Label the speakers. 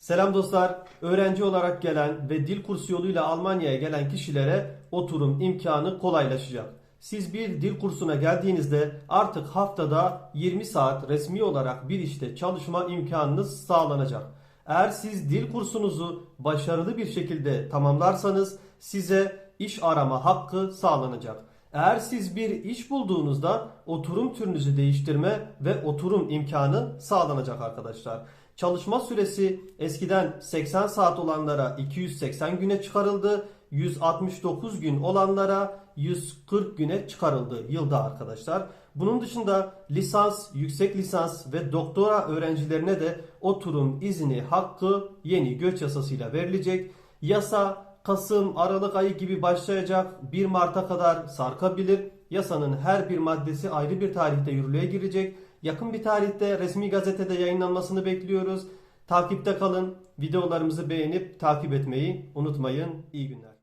Speaker 1: Selam dostlar. Öğrenci olarak gelen ve dil kursu yoluyla Almanya'ya gelen kişilere oturum imkanı kolaylaşacak. Siz bir dil kursuna geldiğinizde artık haftada 20 saat resmi olarak bir işte çalışma imkanınız sağlanacak. Eğer siz dil kursunuzu başarılı bir şekilde tamamlarsanız size iş arama hakkı sağlanacak. Eğer siz bir iş bulduğunuzda oturum türünüzü değiştirme ve oturum imkanı sağlanacak arkadaşlar. Çalışma süresi eskiden 80 saat olanlara 280 güne çıkarıldı. 169 gün olanlara 140 güne çıkarıldı yılda arkadaşlar. Bunun dışında lisans, yüksek lisans ve doktora öğrencilerine de oturum izni hakkı yeni göç yasasıyla verilecek. Yasa Kasım, Aralık ayı gibi başlayacak 1 Mart'a kadar sarkabilir. Yasanın her bir maddesi ayrı bir tarihte yürürlüğe girecek. Yakın bir tarihte resmi gazetede yayınlanmasını bekliyoruz. Takipte kalın. Videolarımızı beğenip takip etmeyi unutmayın. İyi günler.